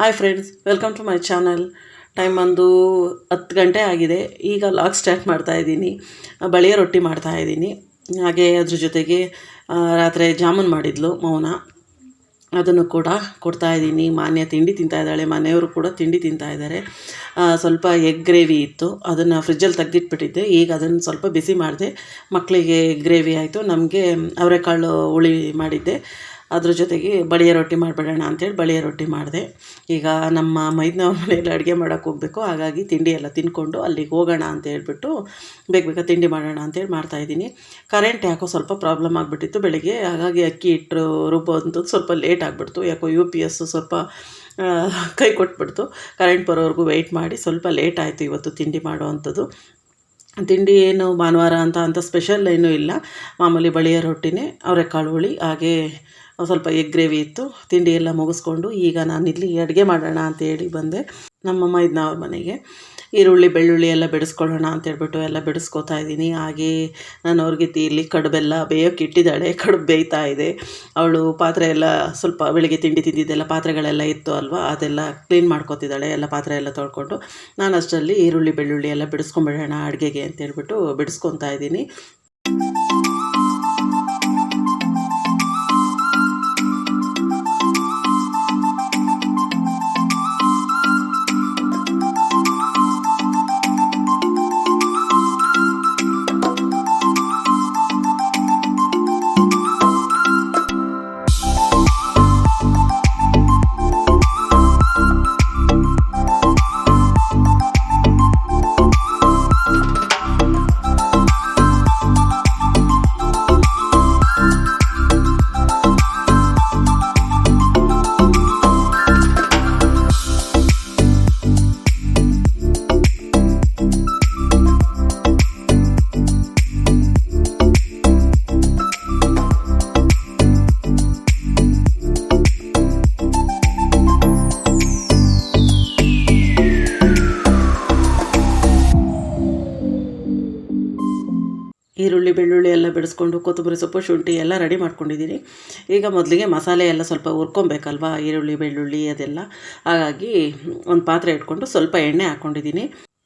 Hi friends welcome to my channel time ಒಂದು ಹತ್ತು ಗಂಟೆ ಆಗಿದೆ. ಈಗ ಲಾಗ್ ಸ್ಟಾರ್ಟ್ ಮಾಡ್ತಾ ಇದ್ದೀನಿ. ಬಳಿಯ ರೊಟ್ಟಿ ಮಾಡ್ತಾ ಇದ್ದೀನಿ. ಹಾಗೆ ಅದ್ರ ಜೊತೆಗೆ ರಾತ್ರಿ ಜಾಮೂನ್ ಮಾಡಿದ್ಲು ಮೌನ. ಅದನ್ನು ಕೂಡ ಕೊಡ್ತಾ ಇದ್ದೀನಿ. ಮಾನ್ಯ ತಿಂಡಿ ತಿಂತಾ ಇದ್ದಾಳೆ. ಮನೆಯವರು ಕೂಡ ತಿಂಡಿ ತಿಂತಾ ಇದ್ದಾರೆ. ಸ್ವಲ್ಪ ಎಗ್ ಗ್ರೇವಿ ಇತ್ತು. ಅದನ್ನು ಫ್ರಿಜ್ಜಲ್ಲಿ ತೆಗ್ದಿಟ್ಬಿಟ್ಟಿದ್ದೆ. ಈಗ ಅದನ್ನು ಸ್ವಲ್ಪ ಬಿಸಿ ಮಾಡಿದೆ. ಮಕ್ಕಳಿಗೆ ಎಗ್ ಗ್ರೇವಿ ಆಯಿತು. ನಮಗೆ ಅವರೆಕಾಳು ಹುಳಿ ಮಾಡಿದ್ದೆ. ಅದ್ರ ಜೊತೆಗೆ ಬಳಿಯ ರೊಟ್ಟಿ ಮಾಡಿಬಿಡೋಣ ಅಂತೇಳಿ ಬಳಿಯ ರೊಟ್ಟಿ ಮಾಡಿದೆ. ಈಗ ನಮ್ಮ ಮೈದ್ನವ್ರ ಮನೆಯಲ್ಲಿ ಅಡುಗೆ ಮಾಡೋಕ್ಕೆ ಹೋಗಬೇಕು. ಹಾಗಾಗಿ ತಿಂಡಿ ಎಲ್ಲ ತಿಂದ್ಕೊಂಡು ಅಲ್ಲಿಗೆ ಹೋಗೋಣ ಅಂತ ಹೇಳ್ಬಿಟ್ಟು ಬೇಗ ಬೇಗ ತಿಂಡಿ ಮಾಡೋಣ ಅಂತೇಳಿ ಮಾಡ್ತಾಯಿದ್ದೀನಿ ಕರೆಂಟ್ ಯಾಕೋ ಸ್ವಲ್ಪ ಪ್ರಾಬ್ಲಮ್ ಆಗಿಬಿಟ್ಟಿತ್ತು ಬೆಳಗ್ಗೆ. ಹಾಗಾಗಿ ಅಕ್ಕಿ ಇಟ್ಟರು ರುಬ್ಬೋಂಥದ್ದು ಸ್ವಲ್ಪ ಲೇಟ್ ಆಗಿಬಿಡ್ತು. ಯಾಕೋ ಯು ಪಿ ಎಸ್ ಸ್ವಲ್ಪ ಕೈ ಕೊಟ್ಬಿಡ್ತು. ಕರೆಂಟ್ ಬರೋವರೆಗೂ ವೆಯ್ಟ್ ಮಾಡಿ ಸ್ವಲ್ಪ ಲೇಟ್ ಆಯಿತು ಇವತ್ತು ತಿಂಡಿ ಮಾಡುವಂಥದ್ದು. ತಿಂಡಿ ಏನು ಭಾನುವಾರ ಅಂತ ಅಂತ ಸ್ಪೆಷಲ್ ಏನೂ ಇಲ್ಲ. ಮಾಮೂಲಿ ಬಳಿಯ ರೊಟ್ಟಿನೇ, ಅವರೆಕಾಳು ಹುಳಿ, ಹಾಗೆ ಸ್ವಲ್ಪ ಎಗ್ ಗ್ರೇವಿ ಇತ್ತು, ತಿಂಡಿ ಎಲ್ಲ ಮುಗಿಸ್ಕೊಂಡು ಈಗ ನಾನು ಇಲ್ಲಿ ಅಡುಗೆ ಮಾಡೋಣ ಅಂತ ಹೇಳಿ ಬಂದೆ. ನಮ್ಮ ಮೈದ್ನವ್ರ ಮನೆಗೆ. ಈರುಳ್ಳಿ, ಬೆಳ್ಳುಳ್ಳಿ ಎಲ್ಲ ಬಿಡಿಸ್ಕೊಳ್ಳೋಣ ಅಂತ ಹೇಳ್ಬಿಟ್ಟು ಎಲ್ಲ ಬಿಡಿಸ್ಕೊತಾ ಇದ್ದೀನಿ. ಹಾಗೆ ನಾನು ಅವ್ರಿಗೆ ಇಲ್ಲಿ ಕಡುಬೆಲ್ಲ ಬೇಯೋಕೆ ಇಟ್ಟಿದ್ದಾಳೆ, ಕಡುಬು ಬೇಯ್ತಾ ಇದೆ. ಅವಳು ಪಾತ್ರೆ ಎಲ್ಲ ಸ್ವಲ್ಪ ಬೆಳಿಗ್ಗೆ ತಿಂಡಿ ತಿಂದಿದ್ದೆಲ್ಲ ಪಾತ್ರೆಗಳೆಲ್ಲ ಇತ್ತು ಅಲ್ವಾ, ಅದೆಲ್ಲ ಕ್ಲೀನ್ ಮಾಡ್ಕೊತಿದ್ದಾಳೆ, ಎಲ್ಲ ಪಾತ್ರೆ ಎಲ್ಲ ತೊಳ್ಕೊಂಡು. ನಾನು ಅಷ್ಟರಲ್ಲಿ ಈರುಳ್ಳಿ, ಬೆಳ್ಳುಳ್ಳಿ ಎಲ್ಲ ಬಿಡಿಸ್ಕೊಂಬಿಡೋಣ ಅಡುಗೆಗೆ ಅಂತ ಹೇಳ್ಬಿಟ್ಟು ಬಿಡಿಸ್ಕೊತಾ ಇದ್ದೀನಿ. ಈರುಳ್ಳಿ, ಬೆಳ್ಳುಳ್ಳಿ ಎಲ್ಲ ಬೆಳೆಸ್ಕೊಂಡು ಕೊತ್ತಂಬರಿ ಸೊಪ್ಪು, ಶುಂಠಿ ಎಲ್ಲ ರೆಡಿ ಮಾಡ್ಕೊಂಡಿದ್ದೀನಿ ಈಗ ಮೊದಲಿಗೆ ಮಸಾಲೆ ಎಲ್ಲ ಸ್ವಲ್ಪ ಹುರ್ಕೊಬೇಕಲ್ವಾ? ಈರುಳ್ಳಿ, ಬೆಳ್ಳುಳ್ಳಿ ಅದೆಲ್ಲ. ಹಾಗಾಗಿ ಒಂದು ಪಾತ್ರೆ ಇಟ್ಕೊಂಡು ಸ್ವಲ್ಪ ಎಣ್ಣೆ ಹಾಕ್ಕೊಂಡಿದ್ದೀನಿ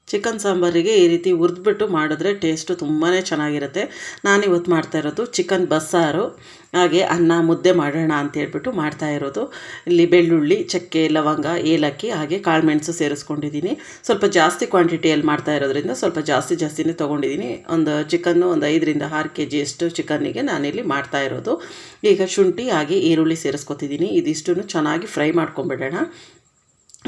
ಚಿಕನ್ ಸಾಂಬಾರಿಗೆ ಈ ರೀತಿ ಹುರಿದ್ಬಿಟ್ಟು ಮಾಡಿದ್ರೆ ಟೇಸ್ಟು ತುಂಬಾ ಚೆನ್ನಾಗಿರುತ್ತೆ. ನಾನಿವತ್ತು ಮಾಡ್ತಾ ಇರೋದು ಚಿಕನ್ ಬಸ್ಸಾರು, ಹಾಗೆ ಅನ್ನ ಮುದ್ದೆ ಮಾಡೋಣ ಅಂತ ಹೇಳ್ಬಿಟ್ಟು ಮಾಡ್ತಾ ಇರೋದು. ಇಲ್ಲಿ ಬೆಳ್ಳುಳ್ಳಿ, ಚಕ್ಕೆ, ಲವಂಗ, ಏಲಕ್ಕಿ, ಹಾಗೆ ಕಾಳುಮೆಣಸು ಸೇರಿಸ್ಕೊಂಡಿದ್ದೀನಿ. ಸ್ವಲ್ಪ ಜಾಸ್ತಿ ಕ್ವಾಂಟಿಟಿಯಲ್ಲಿ ಮಾಡ್ತಾ ಇರೋದ್ರಿಂದ ಸ್ವಲ್ಪ ಜಾಸ್ತಿ ಜಾಸ್ತಿನೇ ತೊಗೊಂಡಿದ್ದೀನಿ. ಒಂದು ಚಿಕನ್ನು ಒಂದು ಐದರಿಂದ ಆರು ಕೆ ಜಿಯಷ್ಟು ಚಿಕನ್ನಿಗೆ ನಾನಿಲ್ಲಿ ಮಾಡ್ತಾ ಇರೋದು. ಈಗ ಶುಂಠಿ, ಹಾಗೆ ಈರುಳ್ಳಿ ಸೇರಿಸ್ಕೊತಿದ್ದೀನಿ. ಇದಿಷ್ಟನ್ನು ಚೆನ್ನಾಗಿ ಫ್ರೈ ಮಾಡ್ಕೊಂಬಿಡೋಣ.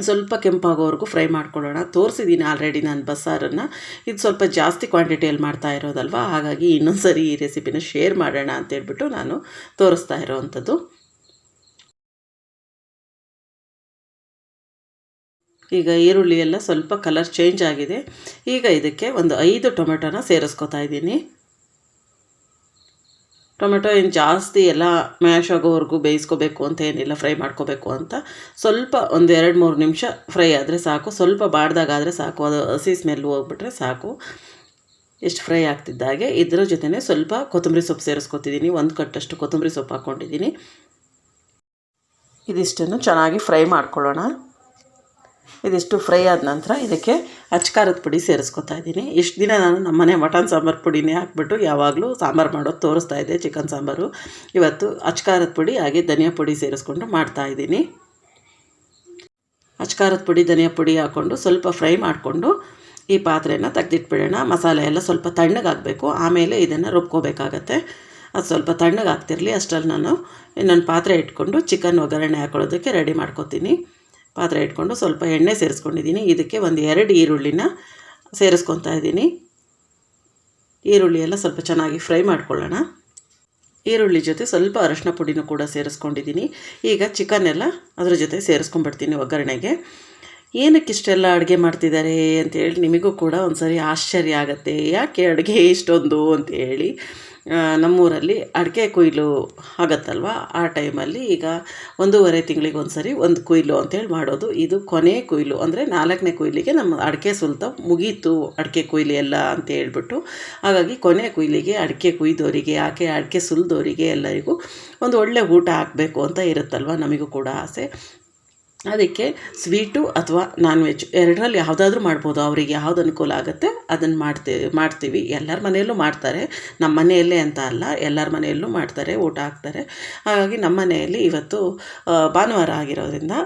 ಸ್ವಲ್ಪ ಕೆಂಪಾಗೋವರೆಗೂ ಫ್ರೈ ಮಾಡ್ಕೊಳ್ಳೋಣ. ತೋರಿಸಿದ್ದೀನಿ ಆಲ್ರೆಡಿ ನಾನು ಬಸ್ಸಾರನ್ನು. ಇದು ಸ್ವಲ್ಪ ಜಾಸ್ತಿ ಕ್ವಾಂಟಿಟಿಯಲ್ಲಿ ಮಾಡ್ತಾ ಇರೋದಲ್ವ? ಹಾಗಾಗಿ ಇನ್ನೊಂದು ಸರಿ ಈ ರೆಸಿಪಿನ ಶೇರ್ ಮಾಡೋಣ ಅಂತೇಳ್ಬಿಟ್ಟು ನಾನು ತೋರಿಸ್ತಾ ಇರೋವಂಥದ್ದು. ಈಗ ಈರುಳ್ಳಿ ಎಲ್ಲ ಸ್ವಲ್ಪ ಕಲರ್ ಚೇಂಜ್ ಆಗಿದೆ. ಈಗ ಇದಕ್ಕೆ ಒಂದು ಐದು ಟೊಮೆಟೊನ ಸೇರಿಸ್ಕೊತಾ ಇದ್ದೀನಿ. ಟೊಮೆಟೊ ಏನು ಜಾಸ್ತಿ ಎಲ್ಲ ಮ್ಯಾಶ್ ಆಗೋವರೆಗೂ ಬೇಯಿಸ್ಕೋಬೇಕು ಅಂತ ಏನಿಲ್ಲ, ಫ್ರೈ ಮಾಡ್ಕೋಬೇಕು ಅಂತ. ಸ್ವಲ್ಪ ಒಂದು ಎರಡು ಮೂರು ನಿಮಿಷ ಫ್ರೈ ಆದರೆ ಸಾಕು. ಸ್ವಲ್ಪ ಬಾಡ್ದಾಗಾದರೆ ಸಾಕು. ಅದು ಹಸಿ ಸ್ಮೆಲ್ ಹೋಗ್ಬಿಟ್ರೆ ಸಾಕು. ಎಷ್ಟು ಫ್ರೈ ಆಗ್ತಿದ್ದಾಗೆ ಇದರ ಜೊತೆನೇ ಸ್ವಲ್ಪ ಕೊತ್ತಂಬರಿ ಸೊಪ್ಪು ಸೇರಿಸ್ಕೊತಿದ್ದೀನಿ. ಒಂದು ಕಟ್ಟಷ್ಟು ಕೊತ್ತಂಬರಿ ಸೊಪ್ಪು ಹಾಕ್ಕೊಂಡಿದ್ದೀನಿ ಇದಿಷ್ಟನ್ನು ಚೆನ್ನಾಗಿ ಫ್ರೈ ಮಾಡ್ಕೊಳ್ಳೋಣ. ಇದಿಷ್ಟು ಫ್ರೈ ಆದ ನಂತರ ಇದಕ್ಕೆ ಅಚ್ಕಾರದ ಪುಡಿ ಸೇರಿಸ್ಕೊತಾ ಇದ್ದೀನಿ. ಇಷ್ಟು ದಿನ ನಾನು ನಮ್ಮನೆ ಮಟನ್ ಸಾಂಬಾರು ಪುಡಿನೇ ಹಾಕ್ಬಿಟ್ಟು ಯಾವಾಗಲೂ ಸಾಂಬಾರು ಮಾಡೋದು ತೋರಿಸ್ತಾ ಇದ್ದೆ ಚಿಕನ್ ಸಾಂಬಾರು. ಇವತ್ತು ಅಚ್ಕಾರದ ಪುಡಿ ಹಾಗೆ ಧನಿಯಾ ಪುಡಿ ಸೇರಿಸ್ಕೊಂಡು ಮಾಡ್ತಾ ಇದ್ದೀನಿ. ಅಚ್ಕಾರದ ಪುಡಿ, ಧನಿಯಾ ಪುಡಿ ಹಾಕ್ಕೊಂಡು ಸ್ವಲ್ಪ ಫ್ರೈ ಮಾಡಿಕೊಂಡು ಈ ಪಾತ್ರೆನ ತೆಗೆದಿಟ್ಬಿಡೋಣ. ಮಸಾಲೆ ಎಲ್ಲ ಸ್ವಲ್ಪ ತಣ್ಣಗಾಗಬೇಕು ಆಮೇಲೆ ಇದನ್ನು ರುಬ್ಕೋಬೇಕಾಗತ್ತೆ. ಅದು ಸ್ವಲ್ಪ ತಣ್ಣಗಾಗ್ತಿರಲಿ, ಅಷ್ಟರಲ್ಲಿ ನಾನು ಇನ್ನೊಂದು ಪಾತ್ರೆ ಇಟ್ಕೊಂಡು ಚಿಕನ್ ಒಗ್ಗರಣೆ ಹಾಕೊಳ್ಳೋದಕ್ಕೆ ರೆಡಿ ಮಾಡ್ಕೊತೀನಿ. ಪಾತ್ರೆ ಇಟ್ಕೊಂಡು ಸ್ವಲ್ಪ ಎಣ್ಣೆ ಸೇರಿಸ್ಕೊಂಡಿದ್ದೀನಿ. ಇದಕ್ಕೆ ಒಂದು ಎರಡು ಈರುಳ್ಳಿನ ಸೇರಿಸ್ಕೊತಾ ಇದ್ದೀನಿ. ಈರುಳ್ಳಿ ಎಲ್ಲ ಸ್ವಲ್ಪ ಚೆನ್ನಾಗಿ ಫ್ರೈ ಮಾಡ್ಕೊಳ್ಳೋಣ. ಈರುಳ್ಳಿ ಜೊತೆ ಸ್ವಲ್ಪ ಅರಶಿನ ಪುಡಿನೂ ಕೂಡ ಸೇರಿಸ್ಕೊಂಡಿದ್ದೀನಿ. ಈಗ ಚಿಕನ್ ಎಲ್ಲ ಅದ್ರ ಜೊತೆ ಸೇರಿಸ್ಕೊಂಡ್ಬಿಡ್ತೀನಿ ಒಗ್ಗರಣೆಗೆ. ಏನಕ್ಕೆ ಇಷ್ಟೆಲ್ಲ ಅಡುಗೆ ಮಾಡ್ತಿದ್ದಾರೆ ಅಂತೇಳಿ ನಿಮಗೂ ಕೂಡ ಒಂದು ಸರಿ ಆಶ್ಚರ್ಯ ಆಗುತ್ತೆ. ಯಾಕೆ ಅಡುಗೆ ಇಷ್ಟೊಂದು ಅಂತೇಳಿ. ನಮ್ಮೂರಲ್ಲಿ ಅಡಿಕೆ ಕೊಯ್ಲು ಆಗತ್ತಲ್ವ? ಆ ಟೈಮಲ್ಲಿ ಈಗ ಒಂದೂವರೆ ತಿಂಗಳಿಗೆ ಒಂದು ಸರಿ ಒಂದು ಕೊಯ್ಲು ಅಂತೇಳಿ ಮಾಡೋದು. ಇದು ಕೊನೆ ಕೊಯ್ಲು. ಅಂದರೆ ನಾಲ್ಕನೇ ಕೊಯ್ಲಿಗೆ ನಮ್ಮ ಅಡಿಕೆ ಸುಲ್ತ ಮುಗೀತು ಅಡಿಕೆ ಕೊಯ್ಲು ಎಲ್ಲ ಅಂತ ಹೇಳ್ಬಿಟ್ಟು. ಹಾಗಾಗಿ ಕೊನೆ ಕೊಯ್ಲಿಗೆ ಅಡಿಕೆ ಕುಯ್ದೋರಿಗೆ, ಆಕೆ ಅಡಿಕೆ ಸುಲಿದೋರಿಗೆ ಎಲ್ಲರಿಗೂ ಒಂದು ಒಳ್ಳೆ ಊಟ ಹಾಕಬೇಕು ಅಂತ ಇರುತ್ತಲ್ವ? ನಮಗೂ ಕೂಡ ಆಸೆ. ಅದಕ್ಕೆ ಸ್ವೀಟು ಅಥವಾ ನಾನ್ ವೆಜ್ ಎರಡರಲ್ಲಿ ಯಾವುದಾದ್ರೂ ಮಾಡ್ಬೋದು. ಅವರಿಗೆ ಯಾವ್ದು ಅನುಕೂಲ ಆಗುತ್ತೆ ಅದನ್ನು ಮಾಡ್ತೀವಿ ಮಾಡ್ತೀವಿ. ಎಲ್ಲರ ಮನೆಯಲ್ಲೂ ಮಾಡ್ತಾರೆ. ನಮ್ಮ ಮನೆಯಲ್ಲೇ ಅಂತ ಅಲ್ಲ, ಎಲ್ಲರ ಮನೆಯಲ್ಲೂ ಮಾಡ್ತಾರೆ, ಊಟ ಹಾಕ್ತಾರೆ. ಹಾಗಾಗಿ ನಮ್ಮ ಮನೆಯಲ್ಲಿ ಇವತ್ತು ಭಾನುವಾರ ಆಗಿರೋದ್ರಿಂದ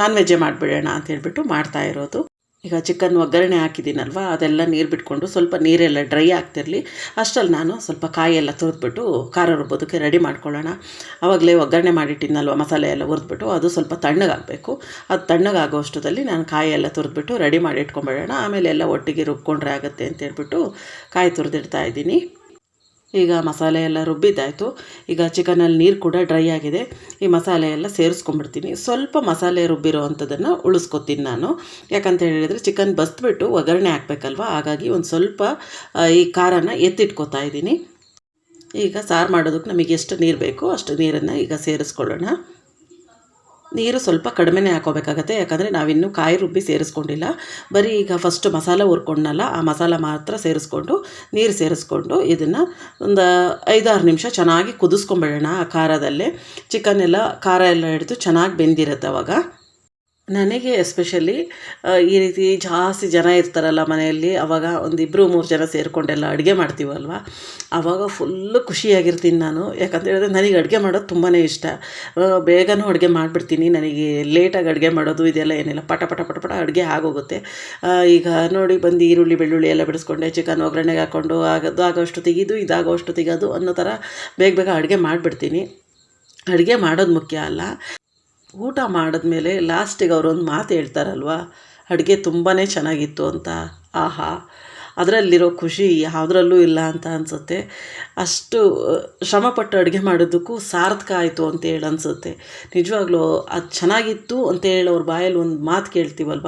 ನಾನ್ ವೆಜ್ಜೇ ಮಾಡಿಬಿಡೋಣ ಅಂತ ಹೇಳಿಬಿಟ್ಟು ಮಾಡ್ತಾ ಇರೋದು. ಈಗ ಚಿಕನ್ ಒಗ್ಗರಣೆ ಹಾಕಿದ್ದೀನಲ್ವ? ಅದೆಲ್ಲ ನೀರು ಬಿಟ್ಕೊಂಡು ಸ್ವಲ್ಪ ನೀರೆಲ್ಲ ಡ್ರೈ ಆಗ್ತಿರಲಿ. ಅಷ್ಟರಲ್ಲಿ ನಾನು ಸ್ವಲ್ಪ ಕಾಯಿಯೆಲ್ಲ ತುರಿದ್ಬಿಟ್ಟು ಖಾರ ರುಬ್ಬೋದಕ್ಕೆ ರೆಡಿ ಮಾಡ್ಕೊಳ್ಳೋಣ. ಆವಾಗಲೇ ಒಗ್ಗರಣೆ ಮಾಡಿಟ್ಟಿದ್ನಲ್ವ ಮಸಾಲೆ ಎಲ್ಲ ಹುರಿದ್ಬಿಟ್ಟು, ಅದು ಸ್ವಲ್ಪ ತಣ್ಣಗಾಗಬೇಕು. ಅದು ತಣ್ಣಗಾಗೋ ಅಷ್ಟರಲ್ಲಿ ನಾನು ಕಾಯಿ ಎಲ್ಲ ತುರಿದ್ಬಿಟ್ಟು ರೆಡಿ ಮಾಡಿ ಇಟ್ಕೊಂಬಿಡೋಣ ಆಮೇಲೆ ಎಲ್ಲ ಒಟ್ಟಿಗೆ ರುಬ್ಕೊಂಡ್ರೆ ಆಗುತ್ತೆ ಅಂತ ಹೇಳ್ಬಿಟ್ಟು ಕಾಯಿ ತುರಿದಿಡ್ತಾ ಇದ್ದೀನಿ. ಈಗ ಮಸಾಲೆ ಎಲ್ಲ ರುಬ್ಬಿದ್ದಾಯಿತು. ಈಗ ಚಿಕನಲ್ಲಿ ನೀರು ಕೂಡ ಡ್ರೈ ಆಗಿದೆ. ಈ ಮಸಾಲೆ ಎಲ್ಲ ಸೇರಿಸ್ಕೊಂಡ್ಬಿಡ್ತೀನಿ. ಸ್ವಲ್ಪ ಮಸಾಲೆ ರುಬ್ಬಿರೋ ಅಂಥದ್ದನ್ನು ಉಳಿಸ್ಕೊತೀನಿ ನಾನು. ಯಾಕಂತ ಹೇಳಿದರೆ ಚಿಕನ್ ಬಸ್ಬಿಟ್ಟು ಒಗ್ಗರಣೆ ಹಾಕ್ಬೇಕಲ್ವ? ಹಾಗಾಗಿ ಒಂದು ಸ್ವಲ್ಪ ಈ ಖಾರನ ಎತ್ತಿಟ್ಕೋತಾ ಇದ್ದೀನಿ. ಈಗ ಸಾರು ಮಾಡೋದಕ್ಕೆ ನಮಗೆ ಎಷ್ಟು ನೀರು ಬೇಕೋ ಅಷ್ಟು ನೀರನ್ನು ಈಗ ಸೇರಿಸ್ಕೊಳ್ಳೋಣ. ನೀರು ಸ್ವಲ್ಪ ಕಡಿಮೆನೇ ಹಾಕೋಬೇಕಾಗತ್ತೆ, ಯಾಕಂದರೆ ನಾವಿನ್ನೂ ಕಾಯಿ ರುಬ್ಬಿ ಸೇರಿಸ್ಕೊಂಡಿಲ್ಲ. ಬರೀ ಈಗ ಫಸ್ಟ್ ಮಸಾಲ ಹುರ್ಕೊಂಡಲ್ಲ ಆ ಮಸಾಲ ಮಾತ್ರ ಸೇರಿಸ್ಕೊಂಡು, ನೀರು ಸೇರಿಸ್ಕೊಂಡು ಇದನ್ನು ಒಂದು ಐದಾರು ನಿಮಿಷ ಚೆನ್ನಾಗಿ ಕುದಿಸ್ಕೊಂಬಿಡೋಣ ಆ ಖಾರದಲ್ಲೇ. ಚಿಕನ್ ಎಲ್ಲ ಖಾರ ಎಲ್ಲ ಹಿಡಿದು ಚೆನ್ನಾಗಿ ಬೆಂದಿರುತ್ತೆ ಅವಾಗ. ನನಗೆ ಎಸ್ಪೆಷಲಿ ಈ ರೀತಿ ಜಾಸ್ತಿ ಜನ ಇರ್ತಾರಲ್ಲ ಮನೆಯಲ್ಲಿ, ಅವಾಗ ಒಂದಿಬ್ಬರು ಮೂರು ಜನ ಸೇರಿಕೊಂಡೆಲ್ಲ ಅಡುಗೆ ಮಾಡ್ತೀವಲ್ವ? ಆವಾಗ ಫುಲ್ಲು ಖುಷಿಯಾಗಿರ್ತೀನಿ ನಾನು. ಯಾಕಂತ ಹೇಳಿದ್ರೆ ನನಗೆ ಅಡುಗೆ ಮಾಡೋದು ತುಂಬಾ ಇಷ್ಟ. ಬೇಗನೂ ಅಡುಗೆ ಮಾಡಿಬಿಡ್ತೀನಿ. ನನಗೆ ಲೇಟಾಗಿ ಅಡುಗೆ ಮಾಡೋದು ಇದೆಲ್ಲ ಏನಿಲ್ಲ. ಪಟ ಪಟ ಪಟ ಪಟ ಅಡುಗೆ ಆಗೋಗುತ್ತೆ. ಈಗ ನೋಡಿ ಬಂದು ಈರುಳ್ಳಿ, ಬೆಳ್ಳುಳ್ಳಿ ಎಲ್ಲ ಬಿಡಿಸ್ಕೊಂಡೆ ಚಿಕನ್ ಒಗ್ಗರಣೆಗೆ ಹಾಕ್ಕೊಂಡು ಆಗೋದು ಆಗೋಷ್ಟು ಇದು ಇದಾಗೋಷ್ಟು ತೆಗೆಯೋದು ಅನ್ನೋ ಥರ ಬೇಗ ಬೇಗ ಅಡುಗೆ ಮಾಡಿಬಿಡ್ತೀನಿ. ಅಡುಗೆ ಮಾಡೋದು ಮುಖ್ಯ ಅಲ್ಲ. ಊಟ ಮಾಡಿದ್ಮೇಲೆ ಲಾಸ್ಟಿಗೆ ಅವರೊಂದು ಮಾತು ಹೇಳ್ತಾರಲ್ವ? ಅಡುಗೆ ತುಂಬಾ ಚೆನ್ನಾಗಿತ್ತು ಅಂತ. ಆಹಾ. ಅದರಲ್ಲಿರೋ ಖುಷಿ ಯಾವುದ್ರಲ್ಲೂ ಇಲ್ಲ ಅಂತ ಅನಿಸುತ್ತೆ. ಅಷ್ಟು ಶ್ರಮಪಟ್ಟು ಅಡುಗೆ ಮಾಡೋದಕ್ಕೂ ಸಾರ್ಥಕ ಆಯಿತು ಅಂತ ಹೇಳಿ ಅನಿಸುತ್ತೆ. ನಿಜವಾಗ್ಲೂ ಅದು ಚೆನ್ನಾಗಿತ್ತು ಅಂತ ಹೇಳಿ ಅವ್ರ ಬಾಯಲ್ಲಿ ಒಂದು ಮಾತು ಕೇಳ್ತೀವಲ್ವ?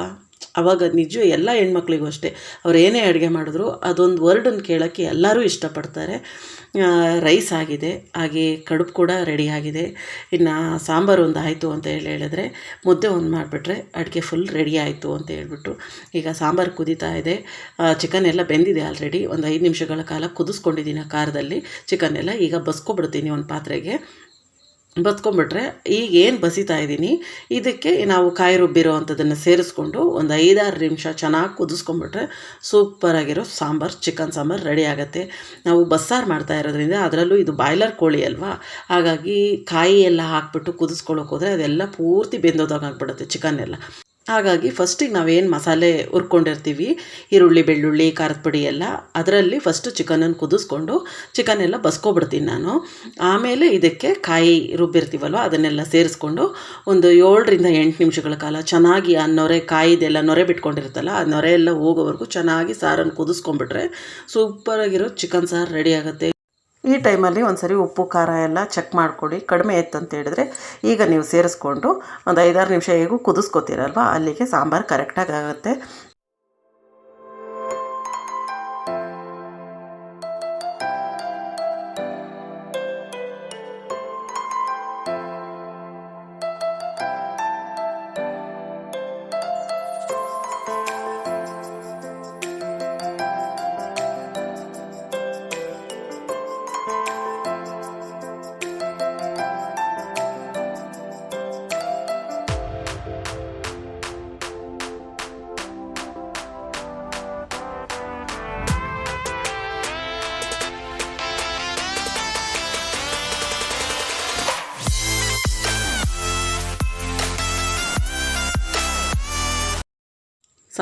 ಅವಾಗ ನಿಜ ಎಲ್ಲ ಹೆಣ್ಮಕ್ಳಿಗೂ ಅಷ್ಟೇ. ಅವ್ರು ಏನೇ ಅಡುಗೆ ಮಾಡಿದ್ರು ಅದೊಂದು ವರ್ಡನ್ನು ಕೇಳೋಕ್ಕೆ ಎಲ್ಲರೂ ಇಷ್ಟಪಡ್ತಾರೆ. ರೈಸ್ ಆಗಿದೆ, ಹಾಗೆ ಕಡುಬು ಕೂಡ ರೆಡಿ ಆಗಿದೆ. ಇನ್ನು ಸಾಂಬಾರು ಒಂದು ಆಯಿತು ಅಂತ ಹೇಳಿ ಹೇಳಿದ್ರೆ ಮುದ್ದೆ ಒಂದು ಮಾಡಿಬಿಟ್ರೆ ಅಡುಗೆ ಫುಲ್ ರೆಡಿ ಆಯಿತು ಅಂತ ಹೇಳ್ಬಿಟ್ಟು ಈಗ ಸಾಂಬಾರು ಕುದೀತಾ ಇದೆ. ಚಿಕನ್ ಎಲ್ಲ ಬೆಂದಿದೆ ಆಲ್ರೆಡಿ ಒಂದು ಐದು ನಿಮಿಷಗಳ ಕಾಲ ಕುದಿಸ್ಕೊಂಡಿದ್ದೀನಿ ಆ ಖಾರದಲ್ಲಿ. ಚಿಕನ್ ಎಲ್ಲ ಈಗ ಬಸ್ಕೊಬಿಡ್ತೀನಿ ಒಂದು ಪಾತ್ರೆಗೆ. ಬಸ್ಕೊಂಬಿಟ್ರೆ ಈಗ ಏನು ಬಸಿತಾ ಇದ್ದೀನಿ, ಇದಕ್ಕೆ ನಾವು ಕಾಯಿ ರುಬ್ಬಿರೋ ಅಂಥದ್ದನ್ನು ಸೇರಿಸ್ಕೊಂಡು ಒಂದು ಐದಾರು ನಿಮಿಷ ಚೆನ್ನಾಗಿ ಕುದಿಸ್ಕೊಂಬಿಟ್ರೆ ಸೂಪರಾಗಿರೋ ಸಾಂಬಾರು, ಚಿಕನ್ ಸಾಂಬಾರು ರೆಡಿ ಆಗುತ್ತೆ. ನಾವು ಬಸ್ಸಾರು ಮಾಡ್ತಾ ಇರೋದ್ರಿಂದ ಅದರಲ್ಲೂ ಇದು ಬಾಯ್ಲರ್ ಕೋಳಿ ಅಲ್ವಾ? ಹಾಗಾಗಿ ಕಾಯಿ ಎಲ್ಲ ಹಾಕ್ಬಿಟ್ಟು ಕುದಿಸ್ಕೊಳ್ಳೋಕೆ ಹೋದರೆ ಅದೆಲ್ಲ ಪೂರ್ತಿ ಬೆಂದೋದಾಗ್ಬಿಡುತ್ತೆ ಚಿಕನ್ ಎಲ್ಲ. ಹಾಗಾಗಿ ಫಸ್ಟಿಗೆ ನಾವೇನು ಮಸಾಲೆ ಹುರ್ಕೊಂಡಿರ್ತೀವಿ, ಈರುಳ್ಳಿ, ಬೆಳ್ಳುಳ್ಳಿ, ಖಾರದ ಪುಡಿ ಎಲ್ಲ, ಅದರಲ್ಲಿ ಫಸ್ಟು ಚಿಕನನ್ನು ಕುದಿಸ್ಕೊಂಡು ಚಿಕನ್ ಎಲ್ಲ ಬಸ್ಕೊಬಿಡ್ತೀನಿ ನಾನು. ಆಮೇಲೆ ಇದಕ್ಕೆ ಕಾಯಿ ರುಬ್ಬಿರ್ತೀವಲ್ವ, ಅದನ್ನೆಲ್ಲ ಸೇರಿಸ್ಕೊಂಡು ಒಂದು ಏಳರಿಂದ ಎಂಟು ನಿಮಿಷಗಳ ಕಾಲ ಚೆನ್ನಾಗಿ ಆ ನೊರೆ, ಕಾಯಿದೆಲ್ಲ ನೊರೆ ಬಿಟ್ಕೊಂಡಿರುತ್ತಲ್ಲ, ಆ ನೊರೆ ಎಲ್ಲ ಹೋಗೋವರೆಗೂ ಚೆನ್ನಾಗಿ ಸಾರನ್ನು ಕುದಿಸ್ಕೊಂಬಿಟ್ರೆ ಸೂಪರಾಗಿರೋ ಚಿಕನ್ ಸಾರು ರೆಡಿ ಆಗುತ್ತೆ. ಈ ಟೈಮಲ್ಲಿ ಒಂದ್ಸರಿ ಉಪ್ಪು, ಖಾರ ಎಲ್ಲ ಚೆಕ್ ಮಾಡಿಕೊಡಿ. ಕಡಿಮೆ ಇತ್ತು ಅಂತ ಹೇಳಿದ್ರೆ ಈಗ ನೀವು ಸೇರಿಸ್ಕೊಂಡು ಒಂದು ಐದಾರು ನಿಮಿಷ ಹೇಗೂ ಕುದಿಸ್ಕೊತೀರಲ್ವ? ಅಲ್ಲಿಗೆ ಸಾಂಬಾರು ಕರೆಕ್ಟಾಗಿ ಆಗುತ್ತೆ.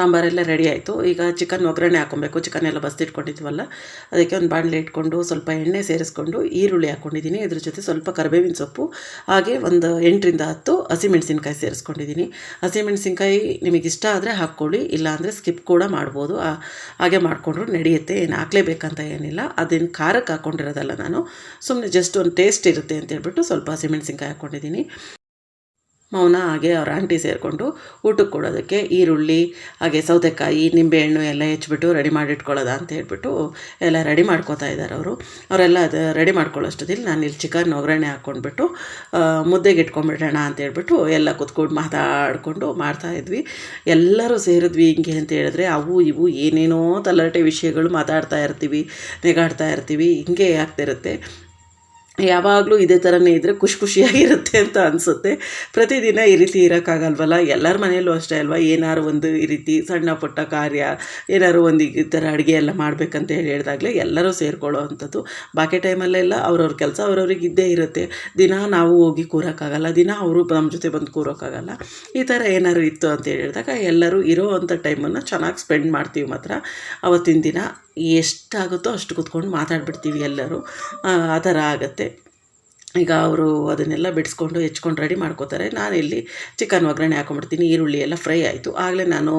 ಸಾಂಬಾರೆಲ್ಲ ರೆಡಿ ಆಯಿತು. ಈಗ ಚಿಕನ್ ಒಗ್ಗರಣೆ ಹಾಕ್ಕೊಬೇಕು. ಚಿಕನ್ ಎಲ್ಲ ಬಸ್ದಿಟ್ಕೊಂಡಿದ್ವಲ್ಲ ಅದಕ್ಕೆ ಒಂದು ಬಾಣಲೆ ಇಟ್ಕೊಂಡು ಸ್ವಲ್ಪ ಎಣ್ಣೆ ಸೇರಿಸ್ಕೊಂಡು ಈರುಳ್ಳಿ ಹಾಕ್ಕೊಂಡಿದ್ದೀನಿ ಇದ್ರ ಜೊತೆ ಸ್ವಲ್ಪ ಕರಿಬೇವಿನ ಸೊಪ್ಪು, ಹಾಗೆ ಒಂದು ಎಂಟರಿಂದ ಹತ್ತು ಹಸಿಮೆಣ್ಸಿನ್ಕಾಯಿ ಸೇರಿಸ್ಕೊಂಡಿದ್ದೀನಿ ಹಸಿಮೆಣಸಿನ್ಕಾಯಿ ನಿಮಗೆ ಇಷ್ಟ ಆದರೆ ಹಾಕ್ಕೊಳ್ಳಿ, ಇಲ್ಲಾಂದರೆ ಸ್ಕಿಪ್ ಕೂಡ ಮಾಡ್ಬೋದು. ಹಾಗೆ ಮಾಡಿಕೊಂಡ್ರು ನಡೆಯುತ್ತೆ. ಏನು ಹಾಕ್ಲೇಬೇಕಂತ ಏನಿಲ್ಲ. ಅದೇನು ಖಾರಕ್ಕೆ ಹಾಕ್ಕೊಂಡಿರೋದಲ್ಲ ನಾನು. ಸುಮ್ಮನೆ ಜಸ್ಟ್ ಒಂದು ಟೇಸ್ಟ್ ಇರುತ್ತೆ ಅಂತ ಹೇಳ್ಬಿಟ್ಟು ಸ್ವಲ್ಪ ಹಸಿಮೆಣ್ಸಿನ್ಕಾಯಿ ಹಾಕ್ಕೊಂಡಿದ್ದೀನಿ ಮೌನ ಹಾಗೆ ಅವ್ರ ಆಂಟಿ ಸೇರಿಕೊಂಡು ಊಟಕ್ಕೆ ಕೊಡೋದಕ್ಕೆ ಈರುಳ್ಳಿ, ಹಾಗೆ ಸೌತೆಕಾಯಿ, ನಿಂಬೆಹಣ್ಣು ಎಲ್ಲ ಹೆಚ್ಚಿಬಿಟ್ಟು ರೆಡಿ ಮಾಡಿಟ್ಕೊಳ್ಳೋದ ಅಂತ ಹೇಳ್ಬಿಟ್ಟು ಎಲ್ಲ ರೆಡಿ ಮಾಡ್ಕೋತಾ ಇದ್ದಾರೆ ಅವರು. ಅವರೆಲ್ಲ ಅದು ರೆಡಿ ಮಾಡ್ಕೊಳ್ಳೋಷ್ಟೊತ್ತಿಗೆ ನಾನು ಇಲ್ಲಿ ಚಿಕನ್ ಒಗ್ಗರಣೆ ಹಾಕ್ಕೊಂಡ್ಬಿಟ್ಟು ಮುದ್ದೆಗೆ ಇಟ್ಕೊಂಡ್ಬಿಡೋಣ ಅಂತ ಹೇಳ್ಬಿಟ್ಟು ಎಲ್ಲ ಕುತ್ಕೊಂಡು ಮಾತಾಡಿಕೊಂಡು ಮಾಡ್ತಾಯಿದ್ವಿ ಎಲ್ಲರೂ ಸೇರಿದ್ವಿ ಹಿಂಗೆ ಅಂತ ಹೇಳಿದ್ರೆ ಅವು ಇವು ಏನೇನೋ ತಲಾಟೆ ವಿಷಯಗಳು ಮಾತಾಡ್ತಾ ಇರ್ತೀವಿ, ನೆಗಾಡ್ತಾ ಇರ್ತೀವಿ, ಹಿಂಗೆ ಆಗ್ತಿರುತ್ತೆ. ಯಾವಾಗಲೂ ಇದೇ ಥರನೇ ಇದ್ದರೆ ಖುಷಿ ಖುಷಿಯಾಗಿರುತ್ತೆ ಅಂತ ಅನಿಸುತ್ತೆ. ಪ್ರತಿದಿನ ಈ ರೀತಿ ಇರೋಕ್ಕಾಗಲ್ವಲ್ಲ? ಎಲ್ಲರ ಮನೆಯಲ್ಲೂ ಅಷ್ಟೇ ಅಲ್ವಾ? ಏನಾದ್ರು ಒಂದು ಈ ರೀತಿ ಸಣ್ಣ ಪುಟ್ಟ ಕಾರ್ಯ ಏನಾದ್ರು ಒಂದು ಈ ಥರ ಅಡುಗೆ ಎಲ್ಲ ಮಾಡಬೇಕಂತ ಹೇಳಿ ಹೇಳಿದಾಗಲೇ ಎಲ್ಲರೂ ಸೇರಿಕೊಳ್ಳೋ ಅಂಥದ್ದು. ಬಾಕಿ ಟೈಮಲ್ಲೆಲ್ಲ ಅವ್ರವ್ರ ಕೆಲಸ ಅವ್ರವ್ರಿಗೆ ಇದ್ದೇ ಇರುತ್ತೆ. ದಿನ ನಾವು ಹೋಗಿ ಕೂರೋಕ್ಕಾಗಲ್ಲ, ದಿನ ಅವರು ನಮ್ಮ ಜೊತೆ ಬಂದು ಕೂರೋಕ್ಕಾಗಲ್ಲ. ಈ ಥರ ಏನಾದ್ರು ಇತ್ತು ಅಂತ ಹೇಳಿದಾಗ ಎಲ್ಲರೂ ಇರೋ ಅಂಥ ಟೈಮನ್ನು ಚೆನ್ನಾಗಿ ಸ್ಪೆಂಡ್ ಮಾಡ್ತೀವಿ ಮಾತ್ರ. ಅವತ್ತಿನ ದಿನ ಎಷ್ಟಾಗುತ್ತೋ ಅಷ್ಟು ಕೂತ್ಕೊಂಡು ಮಾತಾಡ್ಬಿಡ್ತೀವಿ ಎಲ್ಲರೂ. ಆ ಥರ ಆಗುತ್ತೆ. ಈಗ ಅವರು ಅದನ್ನೆಲ್ಲ ಬಿಡಿಸ್ಕೊಂಡು ಹೆಚ್ಕೊಂಡು ರೆಡಿ ಮಾಡ್ಕೋತಾರೆ. ಇಲ್ಲಿ ಚಿಕನ್ ಒಗ್ಗರಣೆ ಹಾಕೊಂಡ್ಬಿಡ್ತೀನಿ, ಈರುಳ್ಳಿ ಎಲ್ಲ ಫ್ರೈ ಆಯಿತು. ಆಗಲೇ ನಾನು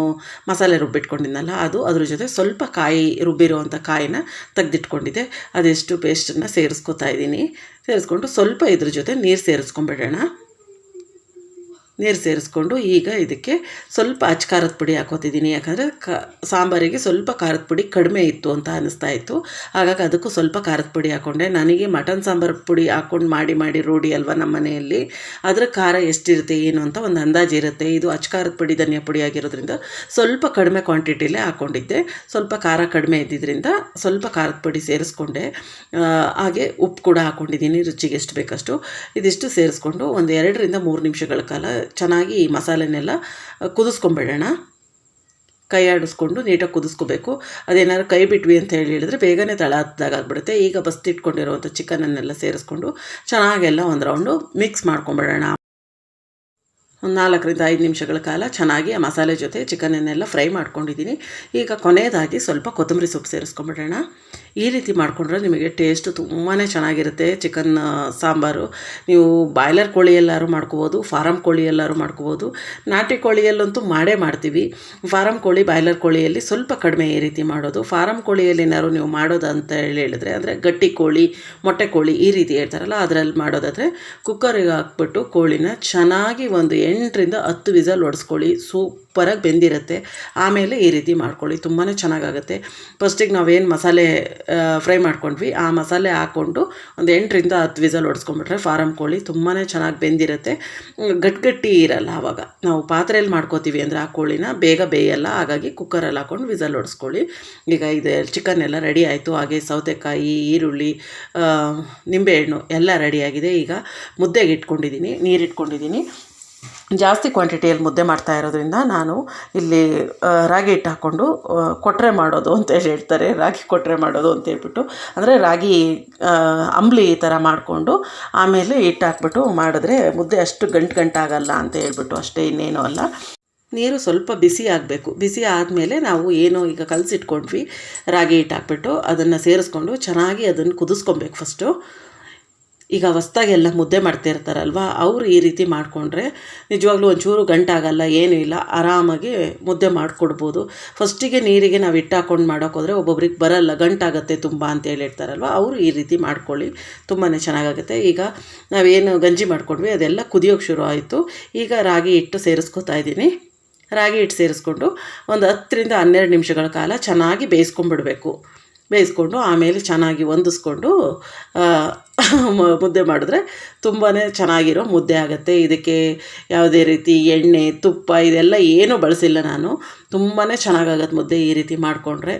ಮಸಾಲೆ ರುಬ್ಬಿಟ್ಕೊಂಡಿದ್ದೆನಲ್ಲ ಅದು ಅದ್ರ ಜೊತೆ ಸ್ವಲ್ಪ ಕಾಯಿ ರುಬ್ಬಿರುವಂಥ ಕಾಯಿನ ತೆಗ್ದಿಟ್ಕೊಂಡಿದ್ದೆ. ಅದೆಷ್ಟು ಪೇಸ್ಟನ್ನು ಸೇರಿಸ್ಕೊತಾ ಇದ್ದೀನಿ. ಸೇರಿಸ್ಕೊಂಡು ಸ್ವಲ್ಪ ಇದ್ರ ಜೊತೆ ನೀರು ಸೇರಿಸ್ಕೊಂಬಿಡೋಣ. ನೀರು ಸೇರಿಸ್ಕೊಂಡು ಈಗ ಇದಕ್ಕೆ ಸ್ವಲ್ಪ ಅಚ್ಚ ಖಾರದ ಪುಡಿ ಹಾಕೋತಿದ್ದೀನಿ. ಯಾಕಂದರೆ ಕ, ಸಾಂಬಾರಿಗೆ ಸ್ವಲ್ಪ ಖಾರದ ಪುಡಿ ಕಡಿಮೆ ಇತ್ತು ಅಂತ ಅನ್ನಿಸ್ತಾ ಇತ್ತು. ಹಾಗಾಗಿ ಅದಕ್ಕೂ ಸ್ವಲ್ಪ ಖಾರದ ಪುಡಿ ಹಾಕ್ಕೊಂಡೆ ನನಗೆ ಮಟನ್ ಸಾಂಬಾರು ಪುಡಿ ಹಾಕ್ಕೊಂಡು ಮಾಡಿ ಮಾಡಿ ರೂಢಿ ಅಲ್ವಾ ನಮ್ಮ ಮನೆಯಲ್ಲಿ? ಅದರ ಖಾರ ಎಷ್ಟಿರುತ್ತೆ, ಏನು ಅಂತ ಒಂದು ಅಂದಾಜು ಇರುತ್ತೆ. ಇದು ಅಚ್ಚ ಖಾರದ ಪುಡಿ, ಧನಿಯಾ ಪುಡಿ ಆಗಿರೋದ್ರಿಂದ ಸ್ವಲ್ಪ ಕಡಿಮೆ ಕ್ವಾಂಟಿಟಿಲೇ ಹಾಕ್ಕೊಂಡಿದ್ದೆ ಸ್ವಲ್ಪ ಖಾರ ಕಡಿಮೆ ಇದ್ದಿದ್ದರಿಂದ ಸ್ವಲ್ಪ ಖಾರದ ಪುಡಿ ಸೇರಿಸ್ಕೊಂಡೆ. ಹಾಗೆ ಉಪ್ಪು ಕೂಡ ಹಾಕ್ಕೊಂಡಿದ್ದೀನಿ ರುಚಿಗೆ ಎಷ್ಟು ಬೇಕಷ್ಟು. ಇದಿಷ್ಟು ಸೇರಿಸ್ಕೊಂಡು ಒಂದು ಎರಡರಿಂದ ಮೂರು ನಿಮಿಷಗಳ ಕಾಲ ಚೆನ್ನಾಗಿ ಈ ಮಸಾಲೆನೆಲ್ಲ ಕುದಿಸ್ಕೊಂಬಿಡೋಣ. ಕೈ ಆಡಿಸ್ಕೊಂಡು ನೀಟಾಗಿ ಕುದಿಸ್ಕೋಬೇಕು. ಅದೇನಾದ್ರು ಕೈ ಬಿಟ್ವಿ ಅಂತ ಹೇಳಿ ಹೇಳಿದ್ರೆ ಬೇಗನೆ ತಳ ಹತ್ತಿದಾಗ ಆಗ್ಬಿಡುತ್ತೆ. ಈಗ ಬಸ್ತಿಟ್ಕೊಂಡಿರುವಂಥ ಚಿಕನನ್ನೆಲ್ಲ ಸೇರಿಸ್ಕೊಂಡು ಚೆನ್ನಾಗೆಲ್ಲ ಒಂದು ರೌಂಡು ಮಿಕ್ಸ್ ಮಾಡ್ಕೊಂಬಿಡೋಣ. ಒಂದು ನಾಲ್ಕರಿಂದ ಐದು ನಿಮಿಷಗಳ ಕಾಲ ಚೆನ್ನಾಗಿ ಆ ಮಸಾಲೆ ಜೊತೆ ಚಿಕನನ್ನೆಲ್ಲ ಫ್ರೈ ಮಾಡ್ಕೊಂಡಿದ್ದೀನಿ. ಈಗ ಕೊನೆಯದಾಗಿ ಸ್ವಲ್ಪ ಕೊತ್ತಂಬರಿ ಸೊಪ್ಪು ಸೇರಿಸ್ಕೊಂಬಿಡೋಣ. ಈ ರೀತಿ ಮಾಡಿಕೊಂಡ್ರೆ ನಿಮಗೆ ಟೇಸ್ಟ್ ತುಂಬಾ ಚೆನ್ನಾಗಿರುತ್ತೆ ಚಿಕನ್ ಸಾಂಬಾರು. ನೀವು ಬಾಯ್ಲರ್ ಕೋಳಿ ಎಲ್ಲರೂ ಮಾಡ್ಕೋಬೋದು ಫಾರಮ್ ಕೋಳಿ ಎಲ್ಲರೂ ಮಾಡ್ಕೋಬೋದು. ನಾಟಿ ಕೋಳಿಯಲ್ಲಂತೂ ಮಾಡೇ ಮಾಡ್ತೀವಿ. ಫಾರಮ್ ಕೋಳಿ ಬಾಯ್ಲರ್ ಕೋಳಿಯಲ್ಲಿ ಸ್ವಲ್ಪ ಕಡಿಮೆ ಈ ರೀತಿ ಮಾಡೋದು. ಫಾರಮ್ ಕೋಳಿಯಲ್ಲಿ ಏನಾದ್ರು ನೀವು ಮಾಡೋದು ಅಂತ ಹೇಳಿ ಹೇಳಿದ್ರೆ, ಅಂದರೆ ಗಟ್ಟಿ ಕೋಳಿ, ಮೊಟ್ಟೆ ಕೋಳಿ ಈ ರೀತಿ ಹೇಳ್ತಾರಲ್ಲ, ಅದರಲ್ಲಿ ಮಾಡೋದಾದರೆ ಕುಕ್ಕರಿಗೆ ಹಾಕ್ಬಿಟ್ಟು ಕೋಳಿನ ಚೆನ್ನಾಗಿ ಒಂದು ಎಂಟರಿಂದ ಹತ್ತು ವಿಸಲ್ ಹೊಡೆಸ್ಕೊಳ್ಳಿ ಸೂಪರಾಗಿ ಬೆಂದಿರುತ್ತೆ. ಆಮೇಲೆ ಈ ರೀತಿ ಮಾಡ್ಕೊಳ್ಳಿ ತುಂಬಾ ಚೆನ್ನಾಗಾಗುತ್ತೆ. ಫಸ್ಟಿಗೆ ನಾವೇನು ಮಸಾಲೆ ಫ್ರೈ ಮಾಡ್ಕೊಂಡ್ವಿ. ಆ ಮಸಾಲೆ ಹಾಕ್ಕೊಂಡು ಒಂದು ಎಂಟರಿಂದ ಹತ್ತು ವಿಸಲ್ ಹೊಡ್ಸ್ಕೊಂಡ್ಬಿಟ್ರೆ ಫಾರಮ್ ಕೋಳಿ ತುಂಬಾ ಚೆನ್ನಾಗಿ ಬೆಂದಿರುತ್ತೆ. ಗಟ್ಟಿಗಟ್ಟಿ ಗಟ್ಟಿ ಇರಲ್ಲ ಆವಾಗ ನಾವು ಪಾತ್ರೆಯಲ್ಲಿ ಮಾಡ್ಕೋತೀವಿ ಅಂದರೆ ಆ ಕೋಳಿನ ಬೇಗ ಬೇಯಲ್ಲ, ಹಾಗಾಗಿ ಕುಕ್ಕರಲ್ಲಿ ಹಾಕ್ಕೊಂಡು ವಿಸಲ್ ಹೊಡೆಸ್ಕೊಳ್ಳಿ ಈಗ ಇದು ಚಿಕನ್ ಎಲ್ಲ ರೆಡಿ ಆಯಿತು. ಹಾಗೆ ಸೌತೆಕಾಯಿ, ಈರುಳ್ಳಿ ನಿಂಬೆಹಣ್ಣು ಎಲ್ಲ ರೆಡಿಯಾಗಿದೆ ಈಗ ಮುದ್ದೆಗೆ ಇಟ್ಕೊಂಡಿದ್ದೀನಿ ನೀರು ಇಟ್ಕೊಂಡಿದ್ದೀನಿ ಜಾಸ್ತಿ ಕ್ವಾಂಟಿಟಿಯಲ್ಲಿ ಮುದ್ದೆ ಮಾಡ್ತಾ ಇರೋದ್ರಿಂದ ನಾನು ಇಲ್ಲಿ ರಾಗಿ ಹಿಟ್ಟು ಹಾಕ್ಕೊಂಡು ಕೊಟ್ಟರೆ ಮಾಡೋದು ಅಂತ ಹೇಳಿ ಹೇಳ್ತಾರೆ. ರಾಗಿ ಕೊಟ್ಟರೆ ಮಾಡೋದು ಅಂತ ಹೇಳ್ಬಿಟ್ಟು, ಅಂದರೆ ರಾಗಿ ಅಂಬ್ಲಿ ಈ ಥರ ಮಾಡಿಕೊಂಡು ಆಮೇಲೆ ಹಿಟ್ಟು ಹಾಕ್ಬಿಟ್ಟು ಮಾಡಿದ್ರೆ ಮುದ್ದೆ ಅಷ್ಟು ಗಂಟು ಗಂಟಾಗಲ್ಲ ಅಂತ ಹೇಳ್ಬಿಟ್ಟು ಅಷ್ಟೇ ಇನ್ನೇನು ಅಲ್ಲ. ನೀರು ಸ್ವಲ್ಪ ಬಿಸಿ ಆಗಬೇಕು. ಬಿಸಿ ಆದಮೇಲೆ ನಾವು ಏನು ಈಗ ಕಲಸಿಟ್ಕೊಂಡ್ವಿ, ರಾಗಿ ಹಿಟ್ಟು ಹಾಕ್ಬಿಟ್ಟು ಅದನ್ನು ಸೇರಿಸ್ಕೊಂಡು ಚೆನ್ನಾಗಿ ಅದನ್ನು ಕುದಿಸ್ಕೊಬೇಕು ಫಸ್ಟು ಈಗ ಹೊಸ್ದಾಗೆಲ್ಲ ಮುದ್ದೆ ಮಾಡ್ತಾ ಇರ್ತಾರಲ್ವ ಅವರು ಈ ರೀತಿ ಮಾಡಿಕೊಂಡ್ರೆ ನಿಜವಾಗ್ಲೂ ಒಂಚೂರು ಗಂಟಾಗಲ್ಲ, ಏನೂ ಇಲ್ಲ, ಆರಾಮಾಗಿ ಮುದ್ದೆ ಮಾಡಿಕೊಡ್ಬೋದು. ಫಸ್ಟಿಗೆ ನೀರಿಗೆ ನಾವು ಹಿಟ್ಟು ಹಾಕ್ಕೊಂಡು ಮಾಡೋಕ್ಕೋದ್ರೆ ಒಬ್ಬೊಬ್ರಿಗೆ ಬರಲ್ಲ, ಗಂಟಾಗತ್ತೆ ತುಂಬ ಅಂತೇಳಿ ಹೇಳ್ತಾರಲ್ವ ಅವರು ಈ ರೀತಿ ಮಾಡ್ಕೊಳ್ಳಿ ತುಂಬಾ ಚೆನ್ನಾಗಾಗುತ್ತೆ. ಈಗ ನಾವೇನು ಗಂಜಿ ಮಾಡ್ಕೊಂಡ್ವಿ, ಅದೆಲ್ಲ ಕುದಿಯೋಕ್ಕೆ ಶುರು ಆಯಿತು. ಈಗ ರಾಗಿ ಹಿಟ್ಟು ಸೇರಿಸ್ಕೊತಾ ಇದ್ದೀನಿ. ರಾಗಿ ಹಿಟ್ಟು ಸೇರಿಸ್ಕೊಂಡು ಒಂದು ಹತ್ತರಿಂದ ಹನ್ನೆರಡು ನಿಮಿಷಗಳ ಕಾಲ ಚೆನ್ನಾಗಿ ಬೇಯಿಸ್ಕೊಂಡ್ಬಿಡ್ಬೇಕು ಬೇಯಿಸ್ಕೊಂಡು ಆಮೇಲೆ ಚೆನ್ನಾಗಿ ಹೊಂದಿಸ್ಕೊಂಡು ಮುದ್ದೆ ಮಾಡಿದ್ರೆ ತುಂಬಾ ಚೆನ್ನಾಗಿರೋ ಮುದ್ದೆ ಆಗುತ್ತೆ. ಇದಕ್ಕೆ ಯಾವುದೇ ರೀತಿ ಎಣ್ಣೆ, ತುಪ್ಪ ಇದೆಲ್ಲ ಏನೂ ಬಳಸಿಲ್ಲ ನಾನು. ತುಂಬಾ ಚೆನ್ನಾಗಾಗತ್ತೆ ಮುದ್ದೆ ಈ ರೀತಿ ಮಾಡಿಕೊಂಡ್ರೆ.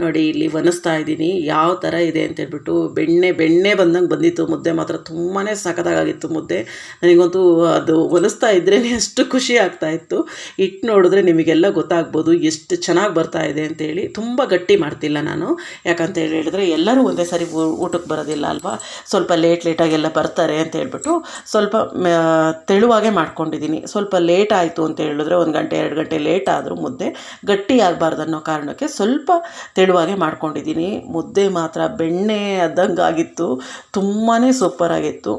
ನೋಡಿ, ಇಲ್ಲಿ ಒನಿಸ್ತಾ ಇದ್ದೀನಿ. ಯಾವ ಥರ ಇದೆ ಅಂತ ಹೇಳ್ಬಿಟ್ಟು ಬೆಣ್ಣೆ ಬೆಣ್ಣೆ ಬಂದಂಗೆ ಬಂದಿತ್ತು. ಮುದ್ದೆ ಮಾತ್ರ ತುಂಬಾ ಸಖತ್ತಾಗಿತ್ತು ಮುದ್ದೆ. ನನಗಂತೂ ಅದು ಒಲಿಸ್ತಾ ಇದ್ರೇ ಅಷ್ಟು ಖುಷಿ ಆಗ್ತಾ ಇತ್ತು. ಹಿಟ್ಟು ನೋಡಿದ್ರೆ ನಿಮಗೆಲ್ಲ ಗೊತ್ತಾಗ್ಬೋದು ಎಷ್ಟು ಚೆನ್ನಾಗಿ ಬರ್ತಾ ಇದೆ ಅಂತೇಳಿ ತುಂಬ ಗಟ್ಟಿ ಮಾಡ್ತಿಲ್ಲ ನಾನು. ಯಾಕಂತ ಹೇಳಿದ್ರೆ ಎಲ್ಲರೂ ಒಂದೇ ಸಾರಿ ಊಟಕ್ಕೆ ಬರೋದಿಲ್ಲ ಅಲ್ವಾ? ಸ್ವಲ್ಪ ಲೇಟ್ ಲೇಟಾಗೆಲ್ಲ ಬರ್ತಾರೆ ಅಂತ ಹೇಳ್ಬಿಟ್ಟು ಸ್ವಲ್ಪ ತೆಳುವಾಗೆ ಮಾಡ್ಕೊಂಡಿದ್ದೀನಿ. ಸ್ವಲ್ಪ ಲೇಟ್ ಆಯಿತು ಅಂತ ಹೇಳಿದ್ರೆ ಒಂದು ಗಂಟೆ, ಎರಡು ಗಂಟೆ ಲೇಟ್ ಆದರೂ ಮುದ್ದೆ ಗಟ್ಟಿ ಆಗಬಾರ್ದು ಅನ್ನೋ ಕಾರಣಕ್ಕೆ ಸ್ವಲ್ಪ ತೆಳುವಾಗೆ ಮಾಡ್ಕೊಂಡಿದ್ದೀನಿ. ಮುದ್ದೆ ಮಾತ್ರ ಬೆಣ್ಣೆ ಆದಂಗಾಗಿತ್ತು ತುಂಬಾ ಸೂಪರಾಗಿತ್ತು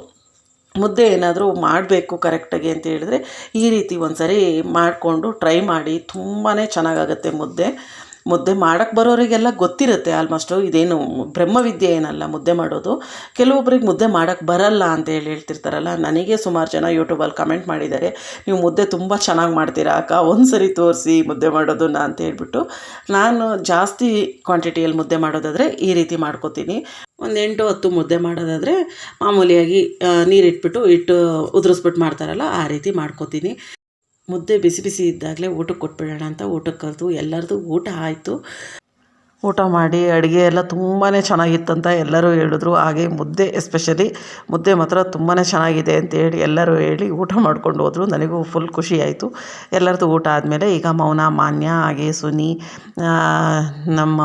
ಮುದ್ದೆ ಏನಾದರೂ ಮಾಡಬೇಕು ಕರೆಕ್ಟಾಗಿ ಅಂತ ಹೇಳಿದ್ರೆ ಈ ರೀತಿ ಒಂದು ಸರಿ ಮಾಡಿಕೊಂಡು ಟ್ರೈ ಮಾಡಿ. ತುಂಬಾ ಚೆನ್ನಾಗಾಗತ್ತೆ ಮುದ್ದೆ. ಮುದ್ದೆ ಮಾಡೋಕ್ಕೆ ಬರೋರಿಗೆಲ್ಲ ಗೊತ್ತಿರುತ್ತೆ ಆಲ್ಮೋಸ್ಟು ಇದೇನು ಬ್ರಹ್ಮವಿದ್ಯೆ ಏನಲ್ಲ ಮುದ್ದೆ ಮಾಡೋದು. ಕೆಲವೊಬ್ರಿಗೆ ಮುದ್ದೆ ಮಾಡೋಕ್ಕೆ ಬರಲ್ಲ ಅಂತ ಹೇಳಿ ಹೇಳ್ತಿರ್ತಾರಲ್ಲ. ನನಗೆ ಸುಮಾರು ಜನ ಯೂಟ್ಯೂಬಲ್ಲಿ ಕಮೆಂಟ್ ಮಾಡಿದ್ದಾರೆ, ನೀವು ಮುದ್ದೆ ತುಂಬ ಚೆನ್ನಾಗಿ ಮಾಡ್ತೀರಾ ಅಕ್ಕ? ಒಂದು ಸರಿ ತೋರಿಸಿ ಮುದ್ದೆ ಮಾಡೋದನ್ನ ಅಂತ ಹೇಳ್ಬಿಟ್ಟು. ನಾನು ಜಾಸ್ತಿ ಕ್ವಾಂಟಿಟಿಯಲ್ಲಿ ಮುದ್ದೆ ಮಾಡೋದಾದರೆ ಈ ರೀತಿ ಮಾಡ್ಕೋತೀನಿ. ಒಂದು ಎಂಟು ಹತ್ತು ಮುದ್ದೆ ಮಾಡೋದಾದರೆ ಮಾಮೂಲಿಯಾಗಿ ನೀರಿಟ್ಬಿಟ್ಟು ಇಟ್ಟು ಉದುರಿಸ್ಬಿಟ್ಟು ಮಾಡ್ತಾರಲ್ಲ, ಆ ರೀತಿ ಮಾಡ್ಕೋತೀನಿ. ಮುದ್ದೆ ಬಿಸಿ ಬಿಸಿ ಇದ್ದಾಗಲೇ ಊಟಕ್ಕೆ ಕೊಟ್ಬಿಡೋಣ ಅಂತ ಊಟಕ್ಕೆ ಕರೆದು ಎಲ್ಲರದು ಊಟ ಆಯಿತು. ಊಟ ಮಾಡಿ, ಅಡುಗೆ ಎಲ್ಲ ತುಂಬಾ ಚೆನ್ನಾಗಿತ್ತಂತ ಎಲ್ಲರೂ ಹೇಳಿದ್ರು. ಹಾಗೆ ಮುದ್ದೆ ಎಸ್ಪೆಷಲಿ ಮುದ್ದೆ ಮಾತ್ರ ತುಂಬಾ ಚೆನ್ನಾಗಿದೆ ಅಂತೇಳಿ ಎಲ್ಲರೂ ಹೇಳಿ ಊಟ ಮಾಡ್ಕೊಂಡು ಹೋದರು. ನನಗೂ ಫುಲ್ ಖುಷಿ ಆಯಿತು. ಎಲ್ಲರದ್ದು ಊಟ ಆದಮೇಲೆ ಈಗ ಮೌನ, ಮಾನ್ಯ, ಹಾಗೆ ಸುನಿ ನಮ್ಮ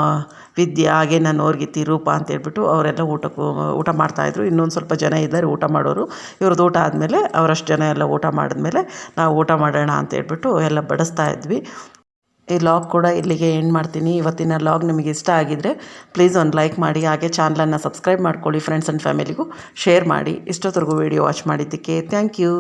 ವಿದ್ಯಾ, ಹಾಗೆ ನನ್ನ ಓರ್ಗಿತಿ ರೂಪ ಅಂತ ಹೇಳ್ಬಿಟ್ಟು ಅವರೆಲ್ಲ ಊಟಕ್ಕೂ, ಊಟ ಮಾಡ್ತಾಯಿದ್ರು ಇನ್ನೊಂದು ಸ್ವಲ್ಪ ಜನ ಇದ್ದಾರೆ, ಊಟ ಮಾಡೋರು. ಇವ್ರದ್ದು ಊಟ ಆದಮೇಲೆ ಅವರಷ್ಟು ಜನ ಎಲ್ಲ ಊಟ ಮಾಡಿದ್ಮೇಲೆ ನಾವು ಊಟ ಮಾಡೋಣ ಅಂತ ಹೇಳ್ಬಿಟ್ಟು ಎಲ್ಲ ಬಡಿಸ್ತಾ ಇದ್ವಿ. ಈ ಲಾಗ್ ಕೂಡ ಇಲ್ಲಿಗೆ ಎಂಡ್ ಮಾಡ್ತೀನಿ. ಇವತ್ತಿನ ಲಾಗ್ ನಿಮಗೆ ಇಷ್ಟ ಆಗಿದರೆ ಪ್ಲೀಸ್ ಒಂದು ಲೈಕ್ ಮಾಡಿ, ಹಾಗೆ ಚಾನಲನ್ನು ಸಬ್ಸ್ಕ್ರೈಬ್ ಮಾಡ್ಕೊಳ್ಳಿ ಫ್ರೆಂಡ್ಸ್ ಆ್ಯಂಡ್ ಫ್ಯಾಮಿಲಿಗೂ ಶೇರ್ ಮಾಡಿ. ಇಷ್ಟೊತ್ತರೆಗೂ ವೀಡಿಯೋ ವಾಚ್ ಮಾಡಿದ್ದಕ್ಕೆ ಥ್ಯಾಂಕ್ ಯು